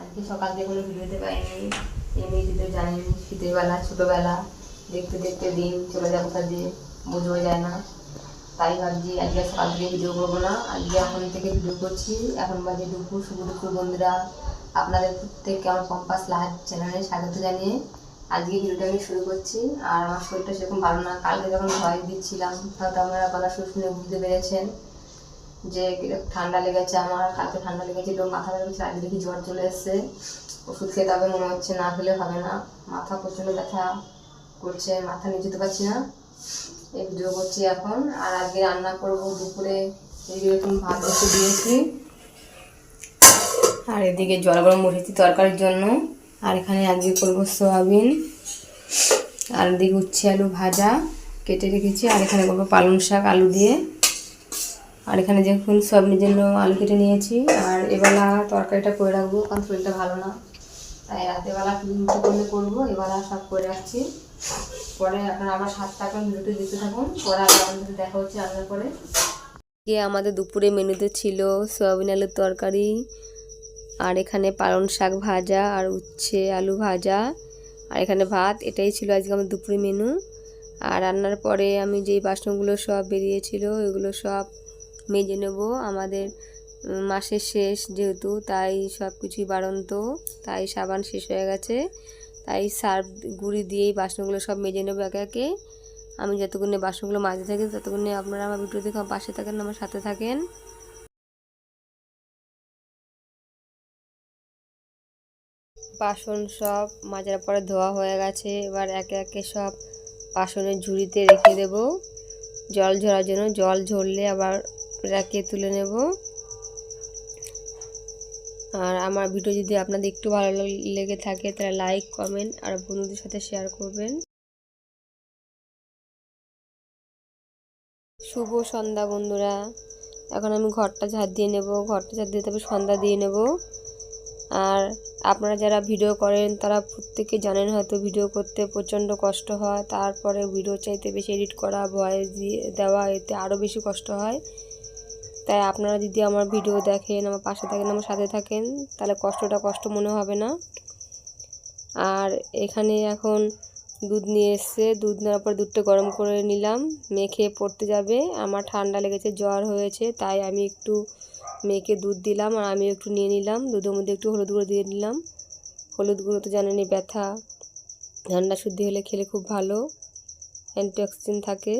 আজকে সকাল থেকে কোনো ভিডিওতে পাইনি। এমনিতে তো জানেন শীতের বেলা, ছোটোবেলা, দেখতে দেখতে দিন চলে যাব কাজে বুঝব যায় না। তাই ভাবছি আজকে সকাল থেকে ভিডিও করব না। আজকে এখন থেকে ভিডিও করছি। এখন বাজে দুপুর, শুভ দুপুর বন্ধুরা। আপনাদের প্রত্যেককে আমার কম্পাস লাহাজ চ্যানেলে স্বাগত জানিয়ে আজকে ভিডিওটা আমি শুরু করছি। আর আমার শরীরটা সেরকম ভালো না। কালকে যখন ভয় দিচ্ছিলাম হয়তো আপনারা গলা শুনে বুঝতে পেরেছেন। যে ঠান্ডা লেগেছে আমার, কালকে ঠান্ডা লেগেছে লেগেছিল মাথা করছে, আজকে দেখি জ্বর চলে এসছে। ওষুধ খেতে হবে মনে হচ্ছে না খেলে হবে না। মাথা প্রচণ্ড ব্যথা করছে, মাথা নিয়ে যেতে পারছি না। এই ভিডিও করছি এখন। আর আজকে রান্না করব দুপুরে। এই এরকম ভাত বসে দিয়েছি। আর এদিকে জল গরম বসেছি তরকারির জন্য। আর এখানে আজকে করব সোয়াবিন। আর এদিকে উচ্ছে আলু ভাজা কেটে রেখেছি। আর এখানে করব পালং শাক, আলু দিয়ে। আর এখানে দেখুন সবজির জন্য আলু কেটে নিয়েছি। আর এবেলা তরকারিটা করে রাখব, কারণ শরীরটা ভালো না। তাই রাতেরবেলা কিছু করলে করব, এবেলা সব করে রাখছি। পরে আপনারা আবার সাত টাকা ভিডিওতে দিতে থাকুন, পরে আপনাদের দেখা হচ্ছে রান্নার পরে গিয়ে আমাদের দুপুরে মেনুতে ছিল সয়াবিন আলুর তরকারি, আর এখানে পালং শাক ভাজা, আর উচ্ছে আলু ভাজা, আর এখানে ভাত, এটাই ছিল আজকে আমার দুপুরে মেনু। আর রান্নার পরে আমি যেই বাসনগুলো সব বেরিয়েছিল এগুলো সব মেজে নেব। আমাদের মাসের শেষ যেহেতু, তাই সব কিছুই বাড়ন্ত, তাই সাবান শেষ হয়ে গেছে। তাই সার্ফ গুঁড়ি দিয়েই বাসনগুলো সব মেজে নেব একে একে। আমি যতক্ষণে বাসনগুলো মাজতে থাকি, ততক্ষণে আপনারা আমার ভিডিও দেখে পাশে থাকেন, আমার সাথে থাকেন। বাসন সব মাজার পরে ধোয়া হয়ে গেছে, এবার একে একে সব বাসনের ঝুড়িতে রেখে দেব। জল ঝরার জন্য জল ঝরলে আবার রেখে তুলে নেব। আর আমার ভিডিও যদি আপনাদের একটু ভালো লেগে থাকে তাহলে লাইক কমেন্ট আর বন্ধুদের সাথে শেয়ার করবেন। শুভ সন্ধ্যা বন্ধুরা। এখন আমি ঘরটা ঝাড় দিয়ে নেব। ঘরটা ঝাড় দিয়ে তবে সন্ধ্যা দিয়ে নেব। আর আপনারা যারা ভিডিও করেন তারা প্রত্যেকে জানেন হয়তো ভিডিও করতে প্রচণ্ড কষ্ট হয়। তারপরে ভিডিও চাইতে বেশি এডিট করা ভয়েস দিয়ে দেওয়া এতে আরও বেশি কষ্ট হয়। তাই আপনারা যদি আমার ভিডিও দেখেন, আমার পাশে থাকেন, আমার সাথে থাকেন, তাহলে কষ্টটা কষ্ট মনে হবে না। আর এখানে এখন দুধ নিয়ে এসছে। দুধ নেওয়ার পর দুধটা গরম করে নিলাম। মেখে পড়তে যাবে। আমার ঠান্ডা লেগেছে, জ্বর হয়েছে, তাই আমি একটু মেয়েকে দুধ দিলাম আর আমি একটু নিয়ে নিলাম। দুধের মধ্যে একটু হলুদ গুঁড়ো দিয়ে নিলাম। হলুদ গুঁড়ো তো জানেনই, ব্যথা। ঠান্ডা শুদ্ধি হলে খেলে খুব ভালো। অ্যান্টিঅক্সিডেন্ট থাকে।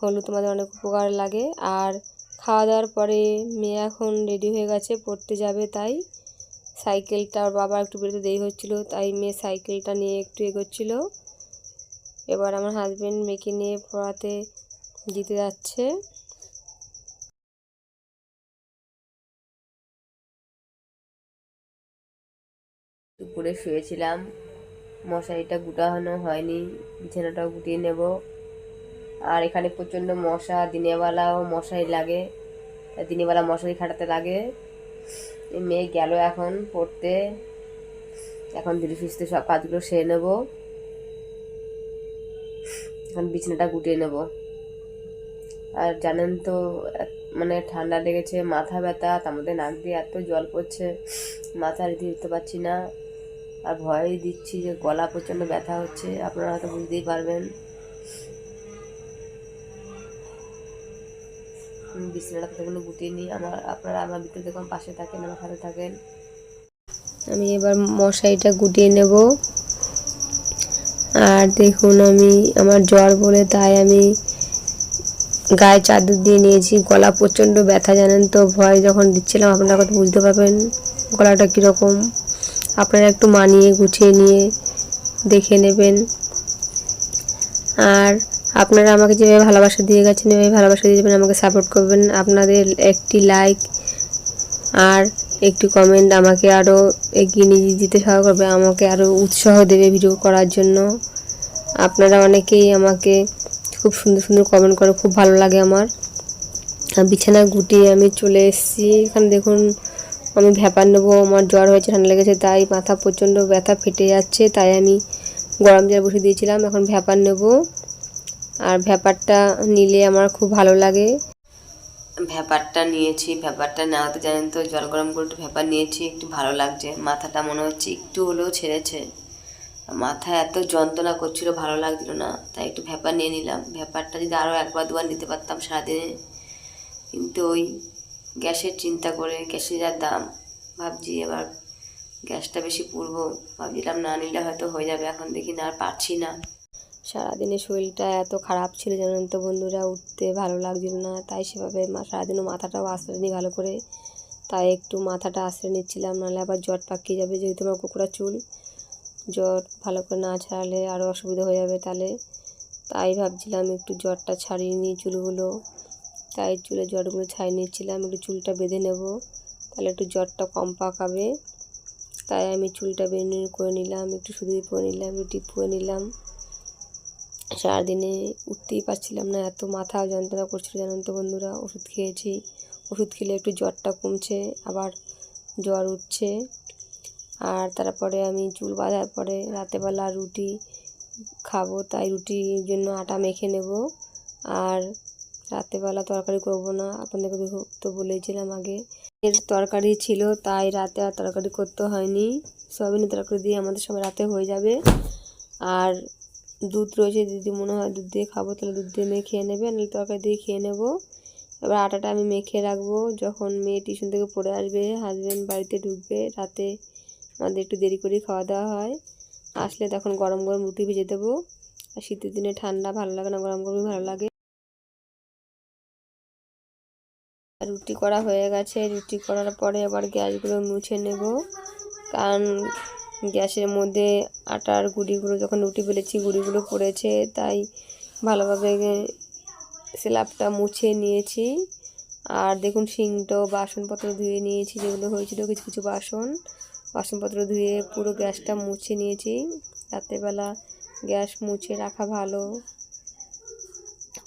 হলুদ তোমাদের অনেক উপকার লাগে। আর খাওয়া দাওয়ার পরে মেয়ে এখন রেডি হয়ে গেছে, পড়তে যাবে তাই সাইকেলটা, ওর বাবা একটু বেরোতে দেরি হচ্ছিল, তাই মেয়ে সাইকেলটা নিয়ে একটু এগোচ্ছিল। এবার আমার হাজবেন্ড মেয়েকে নিয়ে পড়াতে দিতে যাচ্ছে। দুপুরে শুয়েছিলাম, মশারিটা গুটানো হয়নি, বিছানাটাও গুটিয়ে নেব। আর এখানে প্রচণ্ড মশা দিনের বেলাও মশারি লাগে। তাই দিনের বেলা মশারি খাটাতে লাগে। মেয়ে গেল এখন পড়তে। এখন ধীরে সুস্থে সব কাজগুলো সেরে নেব। এখন বিছানাটা গুটিয়ে নেব। আর জানেন তো মানে ঠান্ডা লেগেছে, মাথা ব্যথা তার মধ্যে নাক দিয়ে এত জল পড়ছে, মাথা রেখে দিতে পারছি না। আর ভয়ই দিচ্ছি যে গলা প্রচণ্ড ব্যথা হচ্ছে, আপনারা হয়তো বুঝতেই পারবেন। বিছানাটা ততক্ষণ গুটিয়ে নিই। আমার, আপনারা আমার ভিতরে দেখুন, পাশে থাকেন, আমার সাথে থাকেন। আমি এবার মশারিটা গুটিয়ে নেব। আর দেখুন, আমি আমার জ্বর বলে তাই আমি গায়ে চাদর দিয়ে নিয়েছি। গলা প্রচণ্ড ব্যথা, জানেন তো, ভয় যখন দিচ্ছিলাম, আপনারা কত বুঝতে পারবেন গলাটা কীরকম। আপনারা একটু মানিয়ে গুছিয়ে নিয়ে দেখে নেবেন। আর আপনারা আমাকে যেভাবে ভালোবাসা দিয়ে গেছেন, এভাবে ভালোবাসা দিয়ে যাবেন, আমাকে সাপোর্ট করবেন, আপনাদের একটি লাইক আর একটি কমেন্ট আমাকে আরও এগিয়ে নিয়ে যেতে সহায় করবে, আমাকে আরও উৎসাহ দেবে ভিডিও করার জন্য। আপনারা অনেকেই আমাকে খুব সুন্দর সুন্দর কমেন্ট করে, খুব ভালো লাগে আমার। বিছানা গুটিয়ে আমি চলে এসেছি, এখানে দেখুন আমি ভ্যাপার নেব, আমার জ্বর হয়েছে, ঠান্ডা লেগেছে, তাই মাথা প্রচণ্ড ব্যথা ফেটে যাচ্ছে, তাই আমি গরম জল বসে দিয়েছিলাম, এখন ভ্যাপার নেব। আর ভ্যাপারটা নিলে আমার খুব ভালো লাগে। ভ্যাপারটা নিয়েছি, ভ্যাপারটা নেওয়াতে জানেন তো, জল গরম করে একটু ভ্যাপার নিয়েছি, একটু ভালো লাগছে। মাথাটা মনে হচ্ছে একটু হলেও ছেড়েছে। মাথায় এত যন্ত্রণা করছিল, ভালো লাগছিল না, তাই একটু ভ্যাপার নিয়ে নিলাম। ভ্যাপারটা যদি আরও একবার দুবার নিতে পারতাম সারাদিনে। কিন্তু ওই গ্যাসের চিন্তা করে, গ্যাসের যা দাম, ভাবছি এবার গ্যাসটা বেশি পুরবো ভাবছিলাম না নিলে হয়তো হয়ে যাবে, এখন দেখি না আর পারছি না। সারাদিনে শরীরটা এত খারাপ ছিল জানেন তো বন্ধুরা, উঠতে ভালো লাগছিল না, তাই সেভাবে সারাদিনও মাথাটাও আশ্রয় নিই ভালো করে। তাই একটু মাথাটা আশ্রয় নিচ্ছিলাম, নাহলে আবার জট পাকিয়ে যাবে যেহেতু আমার কুকুরা চুল। জট ভালো করে না ছাড়ালে আরও অসুবিধা হয়ে যাবে তাহলে। তাই ভাবছিলাম একটু জটটা ছাড়িয়ে নিই চুলগুলো। তাই চুলে জটগুলো ছাড়িয়ে নিচ্ছিলাম, একটু চুলটা বেঁধে নেব, তাহলে একটু জটটা কম পাকাবে। তাই আমি চুলটা বেঁধে করে নিলাম, একটু শুধু পরে নিলাম, একটু টিপ করে নিলাম। সারাদিনে উঠতেই পারছিলাম না, এত মাথা যন্ত্রণা করছিল জানেন তো বন্ধুরা, ওষুধ খেয়েছি। ওষুধ খেলে একটু জ্বরটা কমছে, আবার জ্বর উঠছে। আর তারপরে আমি চুল বাঁধার পরে রাতেবেলা রুটি খাব, তাই রুটির জন্য আটা মেখে নেব। আর রাতেবেলা তরকারি করব না, আপনাদেরকে তো- বলেছিলাম আগে। এর তরকারি ছিল, তাই রাতে আর তরকারি করতে হয়নি। সয়াবিনের তরকারি দিয়ে আমাদের সবাই রাতে হয়ে যাবে। আর দুধ রয়েছে যদি মনে হয় দুধ দিয়ে খাব, তাহলে দুধ দিয়ে মেখে খেয়ে নেবে, নাহলে তরকারি দিয়ে খেয়ে নেব। এবার আটাটা আমি মেখে রাখব, যখন মেয়ে টিউশন থেকে পড়ে আসবে হাজব্যান্ড বাড়িতে ঢুকবে, রাতে আমাদের একটু দেরি করেই খাওয়া দাওয়া হয়। আসলে তখন গরম গরম রুটি ভেজে দেবো, আর শীতের দিনে ঠান্ডা ভালো লাগে না, গরম গরমই ভালো লাগে। রুটি করা হয়ে গেছে, রুটি করার পরে আবার গ্যাসগুলো মুছে নেব, কারণ গ্যাসের মধ্যে আটার গুঁড়িগুলো, যখন রুটি বেলেছি, গুঁড়িগুলো পড়েছে, তাই ভালোভাবে স্ল্যাবটা মুছে নিয়েছি। আর দেখুন সিংটাও বাসনপত্র ধুয়ে নিয়েছি, যেগুলো হয়েছিল কিছু কিছু বাসন। বাসনপত্র ধুয়ে পুরো গ্যাসটা মুছে নিয়েছি। রাত্রেবেলা গ্যাস মুছে রাখা ভালো।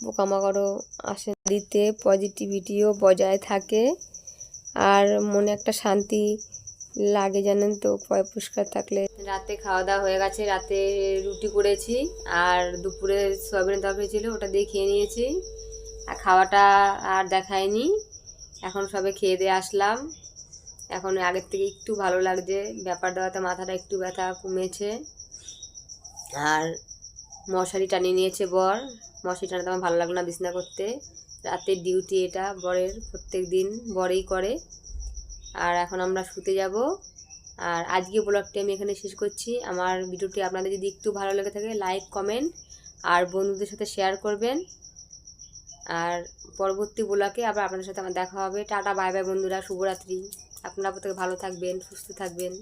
পোকামাকড়ও আসে দিতে পজিটিভিটিও বজায় থাকে। আর মনে একটা শান্তি লাগে জানেন তো, পয় পরিষ্কার থাকলে। রাতে খাওয়া দাওয়া হয়ে গেছে, রাতে রুটি করেছি আর দুপুরে সয়াবিনের তরকারি ছিল, ওটা দিয়ে খেয়ে নিয়েছি। আর খাওয়াটা আর দেখায়নি, এখন সবে খেয়ে দিয়ে আসলাম। এখন আগের থেকে একটু ভালো লাগছে ব্যাপার দেওয়াতে মাথাটা একটু ব্যথা কমেছে। আর মশারি টানিয়ে নিয়েছে বর, মশারি টানাতে আমার ভালো লাগল না বিছনা করতে। রাতের ডিউটি এটা বরের, প্রত্যেক দিন বরেই করে। আর এখন আমরা শুতে যাব। আর আজকে ব্লগটি আমি এখানে শেষ করছি। আমার ভিডিওটি আপনাদের যদি একটু ভালো লেগে থাকে লাইক কমেন্ট আর বন্ধুদের সাথে শেয়ার করবেন। আর পরবর্তী ব্লগে আবার আপনাদের সাথে আমার দেখা হবে। টাটা বাই বাই বন্ধুরা। শুভরাত্রি। আপনারা প্রত্যেকে ভালো থাকবেন, সুস্থ থাকবেন।